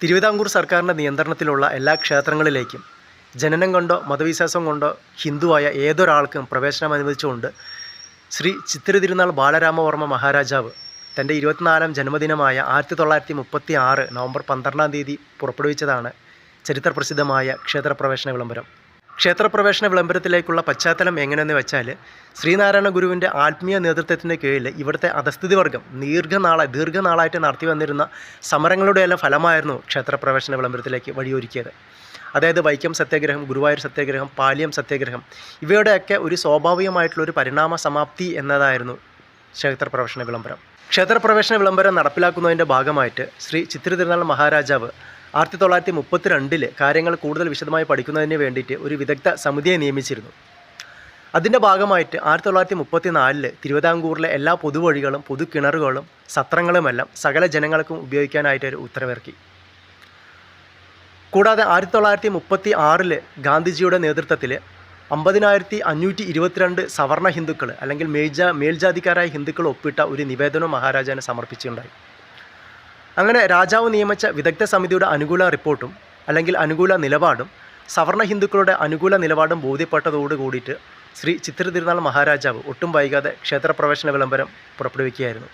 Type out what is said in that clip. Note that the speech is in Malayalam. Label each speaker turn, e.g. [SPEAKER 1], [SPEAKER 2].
[SPEAKER 1] തിരുവിതാംകൂർ സർക്കാരിന്റെ നിയന്ത്രണത്തിലുള്ള എല്ലാ ക്ഷേത്രങ്ങളിലേക്കും ജനനം കൊണ്ടോ മതവിശ്വാസം കൊണ്ടോ ഹിന്ദുവായ ഏതൊരാൾക്കും പ്രവേശനം അനുവദിച്ചുകൊണ്ട് ശ്രീ ചിത്തിര തിരുനാൾ ബാലരാമവർമ്മ മഹാരാജാവ് തന്റെ ഇരുപത്തിനാലാം ജന്മദിനമായ ആയിരത്തി തൊള്ളായിരത്തി മുപ്പത്തി ആറ് നവംബർ പന്ത്രണ്ടാം തീയതി പുറപ്പെടുവിച്ചതാണ് ചരിത്രപ്രസിദ്ധമായ ക്ഷേത്രപ്രവേശന വിളംബരം. ക്ഷേത്രപ്രവേശന വിളംബരത്തിലേക്കുള്ള പശ്ചാത്തലം എങ്ങനെയെന്ന് വെച്ചാൽ ശ്രീനാരായണ ഗുരുവിന്റെ ആത്മീയ നേതൃത്വത്തിന്റെ കീഴിൽ ഇവിടുത്തെ അധസ്ഥിതി വർഗം ദീർഘനാള ദീർഘനാളായിട്ട് നടത്തി വന്നിരുന്ന സമരങ്ങളുടെയെല്ലാം ഫലമായിരുന്നു ക്ഷേത്രപ്രവേശന വിളംബരത്തിലേക്ക് വഴിയൊരുക്കിയത്. അതായത് വൈക്കം സത്യാഗ്രഹം ഗുരുവായൂർ സത്യാഗ്രഹം പാലിയം സത്യാഗ്രഹം ഇവയുടെയൊക്കെ ഒരു സ്വാഭാവികമായിട്ടുള്ള ഒരു പരിണാമ സമാപ്തി എന്നതായിരുന്നു ക്ഷേത്രപ്രവേശന വിളംബരം. ക്ഷേത്രപ്രവേശന വിളംബരം നടപ്പിലാക്കുന്നതിന്റെ ഭാഗമായിട്ട് ശ്രീ ചിത്രതിരുനാൾ മഹാരാജാവ് ആയിരത്തി തൊള്ളായിരത്തി മുപ്പത്തിരണ്ടിൽ കാര്യങ്ങൾ കൂടുതൽ വിശദമായി പഠിക്കുന്നതിന് വേണ്ടിയിട്ട് ഒരു വിദഗ്ധ സമിതിയെ നിയമിച്ചിരുന്നു. അതിന്റെ ഭാഗമായിട്ട് ആയിരത്തി തൊള്ളായിരത്തി മുപ്പത്തി നാലിൽ തിരുവിതാംകൂറിലെ എല്ലാ പൊതുവഴികളും പൊതു കിണറുകളും സത്രങ്ങളുമെല്ലാം സകല ജനങ്ങൾക്കും ഉപയോഗിക്കാനായിട്ട് ഒരു ഉത്തരവിറക്കി. കൂടാതെ ആയിരത്തി തൊള്ളായിരത്തി മുപ്പത്തി ആറിൽ ഗാന്ധിജിയുടെ നേതൃത്വത്തിൽ അമ്പതിനായിരത്തി അഞ്ഞൂറ്റി ഇരുപത്തിരണ്ട് സവർണ ഹിന്ദുക്കൾ അല്ലെങ്കിൽ മേൽജാ മേൽജാതിക്കാരായ ഹിന്ദുക്കൾ ഒപ്പിട്ട ഒരു നിവേദനം മഹാരാജാവിന് സമർപ്പിച്ചിട്ടുണ്ടായി. അങ്ങനെ രാജാവ് നിയമിച്ച വിദഗ്ധ സമിതിയുടെ അനുകൂല റിപ്പോർട്ടും അല്ലെങ്കിൽ അനുകൂല നിലപാടും സവർണ ഹിന്ദുക്കളുടെ അനുകൂല നിലപാടും ബോധ്യപ്പെട്ടതോട് കൂടിയിട്ട് ശ്രീ ചിത്ര തിരുനാൾ മഹാരാജാവ് ഒട്ടും വൈകാതെ ക്ഷേത്രപ്രവേശന വിളംബരം പുറപ്പെടുവിക്കുകയായിരുന്നു.